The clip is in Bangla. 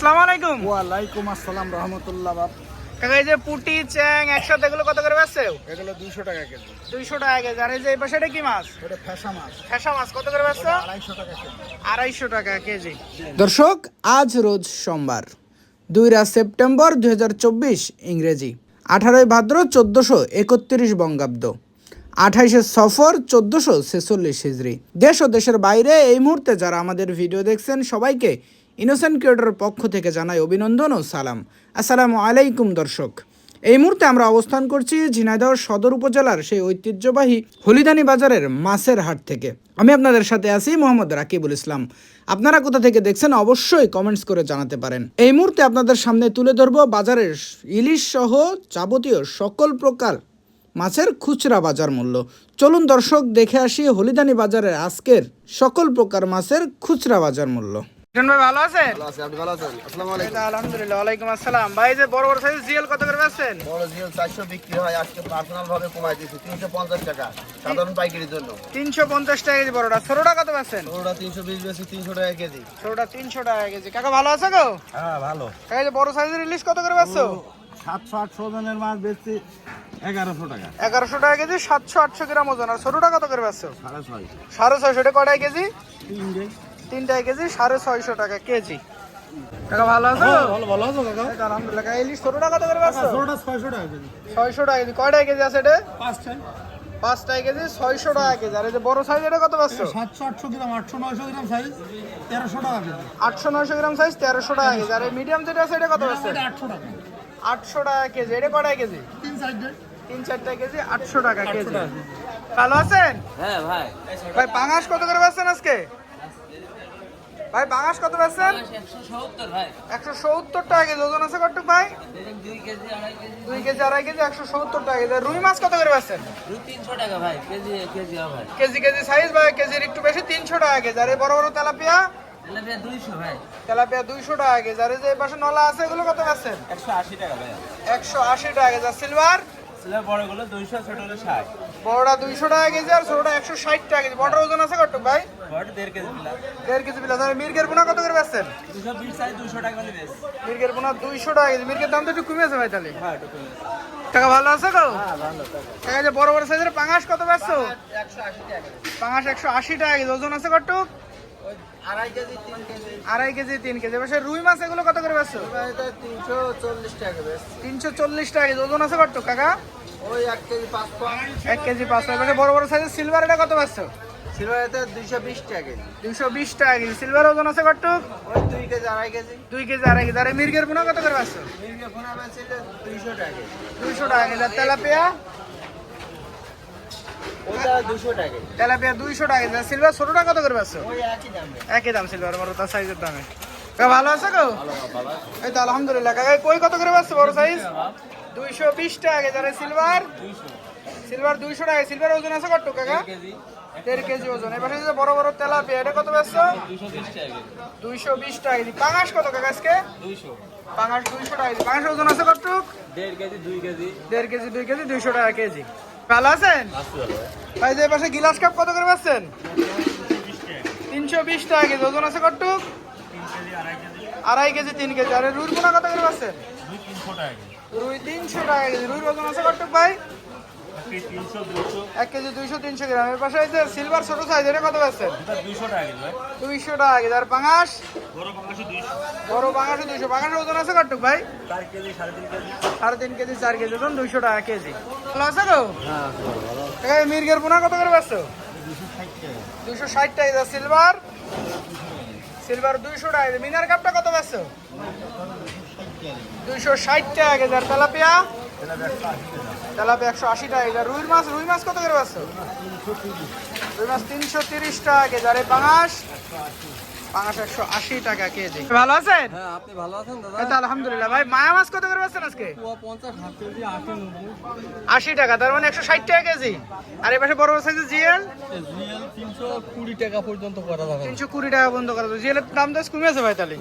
আসসালামু আলাইকুম। ওয়ালাইকুম আসসালাম রহমতুল্লাহ বাপ। কাকা এই যে পুটি চ্যাং একসাথে এগুলো কত করে বেচছে? এগুলো দুইশো টাকা কেজি। টাকা কেজি। আর এই যে এই পাশে এটা কি মাছ? ওটা ফ্যাসা মাছ। ফেসা মাছ কত করে বেচছো? টাকা কেজি। আড়াইশো টাকা কেজি। দর্শক আজ রোজ সোমবার দুইরা সেপ্টেম্বর দুই হাজার চব্বিশ ইংরেজি। আঠারোই ভাদ্র চোদ্দোশো একত্রিশ বঙ্গাব্দ। আঠাইশে সফর চোদ্দশো ছেচল্লিশ হিজড়ি। দেশ ও দেশের বাইরে এই মুহূর্তে যারা আমাদের ভিডিও দেখছেন সবাইকে ইনোসেন্ট ক্রিয়েটরের পক্ষ থেকে জানাই অভিনন্দন ও সালাম। আসসালামু আলাইকুম, দর্শক। এই মুহূর্তে আমরা অবস্থান করছি ঝিনাইদহ সদর উপজেলার সেই ঐতিহ্যবাহী হলিদানি বাজারের মাছের হাট থেকে। আমি আপনাদের সাথে আছি মোহাম্মদ রাকিবুল ইসলাম। আপনারা কোথা থেকে দেখছেন অবশ্যই কমেন্টস করে জানাতে পারেন। এই মুহূর্তে আপনাদের সামনে তুলে ধরবো বাজারের ইলিশ সহ যাবতীয় সকল প্রকার মাছের খুচরা বাজার মূল্য। চলুন দর্শক, দেখে আসি হলিদানি বাজারের আজকের সকল প্রকার মাছের খুচরা বাজার মূল্য। ভাই ভালো আছেন ভালো আছে আপনি ভালো আছেন? আসসালামু এই আলহামদুলিল্লাহ ওয়ালাইকুম আসসালাম। ভাই যে বড় বড় সাইজ জিএল কত করে বেচছেন? বড় জিও চারশো বিক্রি হয় আজকে পার্সোনাল ভাবে কমাই দিয়েছি তিনশো পঞ্চাশ টাকা সাধারণ পাইকারির জন্য। তিনশো পঞ্চাশ টাকা কেজি বড়টা। ছোটটা কত বেচছেন? ওটা তিনশো বিশ বেশি তিনশো টাকা কেজি। ছোটটা তিনশো টাকা কেজি। কাকা ভালো আছে গো? হ্যাঁ ভালো। কাকা যে বড় সাইজের ইলিশ কত করে বেচছো? সাতশো আটশো জনের মাছ বেচছি এগারোশো টাকা। এগারোশো টাকা কেজি সাতশো আটশো গ্রাম ওজন। আর ছোটটা কত করে বেচছো? সাড়ে ছয়। সাড়ে ছয়শো। টাকা কটাই কেজি। তিনটে তিনটাই কেজি সাড়ে ছয়শো টাকা কেজি। কাকা ভালো আছো? ভালো ভালো আছো কাকা? আলহামদুলিল্লাহ কাকা ইলিশ ছোটটা কত করে ছোটটা ছয়শো টাকা কেজি। ছয়শো টাকা কেজি। কয়টাই কেজি আছে এটা? পাঁচটায়। পাঁচটাই কেজি ছয়শো টাকা কেজি। আর এই যে বড় সাইজ এটা কত বেচছো সাতশো আটশো গ্রাম আটশো নয়শো গ্রাম সাইজ তেরোশো টাকা কেজি। আটশো নয়শো গ্রাম সাইজ তেরোশো টাকা কেজি। আর এই মিডিয়াম যেটা আছে এটা কত বেচছো আটশো টাকা। আটশো টাকা কেজি। এটা কটাই কেজি? তিন সাইডে তিন চারটা কেজি আটশো টাকা কেজি। ভালো আছেন? হ্যাঁ ভাই। ভাই পাঙাশ কত করে বেচছেন আজকে? ভাই পাঙাশ কত বেচছেন একশো সত্তর টাকা কেজি ওজন আছে কটুক ভাই? দুই কেজি আড়াই কেজি। দুই কেজি আড়াই কেজি একশো সত্তর টাকা কেজি। রুই মাছ কত করে বেচছেন তিনশো টাকা ভাই। Kg kg kg kg size ভাই কেজির একটু বেশি তিনশো টাকা কেজি। আর এই বড় বড় তেলাপিয়া? তেলাপিয়া দুইশো ভাই। তেলাপিয়া দুইশো টাকা কেজি। আর যে পাশে নলা আছে এগুলো কত বেচছেন একশো আশি টাকা ভাই। একশো আশি টাকা কেজি। আর সিলভার সিলের বড়গুলো দুইশো ছোট হলো ষাট। বড়টা দুইশো টাকা কেজি আর ছোটটা একশো ষাট টাকা কেজি। বড়টার ওজন আছে কত ভাই? বড় দেড় কেজি বিলাস আর মির্গের পোনা কত করে বেচছেন? মির্গের পোনা দুইশো টাকা কেজি। মির্গের দাম তো একটু কমেছে ভাই তাহলে। হ্যাঁ। টাকা ভালো আছে গো? টাকা যে বড় বড় সাইজের পাঙাশ কত বেচছো? পাঙাশ একশো আশি টাকা কেজি। ওজন আছে কটুক আড়াই কেজি তিন কেজি। আড়াই কেজি তিন কেজি। এবার রুই মাছ এগুলো কত করে বেচছো? তিনশো চল্লিশ টাকা তিনশো চল্লিশ টাকা কেজি। ওজন আছে কটুক কাকা? ওই এক কেজি পাঁচ এক কেজি পাঁচশো এবার বড় বড় সাইজের সিলভার এটা কত বেচছো? দুইশো বিশ টাকা কেজি। দুইশো বিশ টাকা কেজি। সিলভার ওজন আছে ওই দুই কেজি আড়াই কেজি। দুই কেজি আড়াই কেজি। আর এই মির্গের পোনা কত করে বেচছো? দুইশো টাকা দুইশো টাকা কেজি। তেলাপিয়া ওইটা দুশো টাকা কেজি তেলাপিয়া দুইশো টাকা সিলভার ছোটটা কত করে বেচছো একই দাম। সিলভার বড় তার সাইজের দামে। ভালো আছে গো? এই তো আলহামদুলিল্লাহ। কাকা কই কত করে পাচ্ছে বড় সাইজ দুইশো বিশ টাকা কেজি। সিলভার? সিলভার দুইশো টাকা। সিলভার ওজন আছে কত কাকা? দেড় কেজি। ওজন। এবার যে বড় বড় তেলাপিয়া এটা কত কেজি। দুইশো বিশ টাকা পাঙাশ কত কাকা আজকে? দুইশো। পাঙাশ দুইশো টাকা পাঙাশ ওজন আছে কতটুক? দেড় কেজি দুই কেজি। দেড় কেজি দুই কেজি দুইশো টাকা কেজি। ভালো আছেন? ভাই যে পাশে গিলাস কাপ কত করে পাচ্ছেন? তিনশো বিশ টাকা কেজি। ওজন আছে কটুক আড়াই কেজি তিন কেজি। আর রুই পোনা কত করে পাচ্ছেন? রুই তিনশো টাকা কেজি। রুই ওজন আছে কটুক ভাই? এক কেজি দুইশো তিনশো গ্রাম। এর পাশে যে সিলভার ছোট সাইজ এটা কত পাচ্ছেন দুইশো টাকা কেজি ভাই। দুইশো টাকা কেজি। আর পাঙাশ? বড় পাঙাশে দুইশো। ওজন আছে কটুক ভাই? সাড়ে তিন কেজি। চার কেজি ওজন দুইশো টাকা কেজি। ভালো আছে তো? এই মির্গের পোনা কত করে পাচ্ছ দুইশো ষাট টাকা। সিলভার সিলভার দুইশো টাকা মিনার কাপটা কত পাচ্ছ দুইশো ষাট টাকা কেজি। আর তেলাপিয়া? তেলাপিয়া একশো আশি টাকা কেজি রুই মাছ রুই মাছ কত করে পাচ্ছ? রুই মাছ তিনশো তিরিশ টাকা কেজি আর এই পাঙাশ? পাঙাশ একশো আশি টাকা কেজি। ভালো আছেন? হ্যাঁ আপনি ভালো আছেন দাদা? আলহামদুলিল্লাহ। ভাই মায়া মাছ কত করে পাচ্ছেন আজকে? আশি টাকা তার মানে একশো ষাট টাকা কেজি। আর এই পাশে বড় বড় সাইজের জিএল? তিনশো কুড়ি টাকা পর্যন্ত করা যাবে। তিনশো কুড়ি টাকা বন্ধ করা জিএল এর দাম তো কমেছে ভাই তাহলে।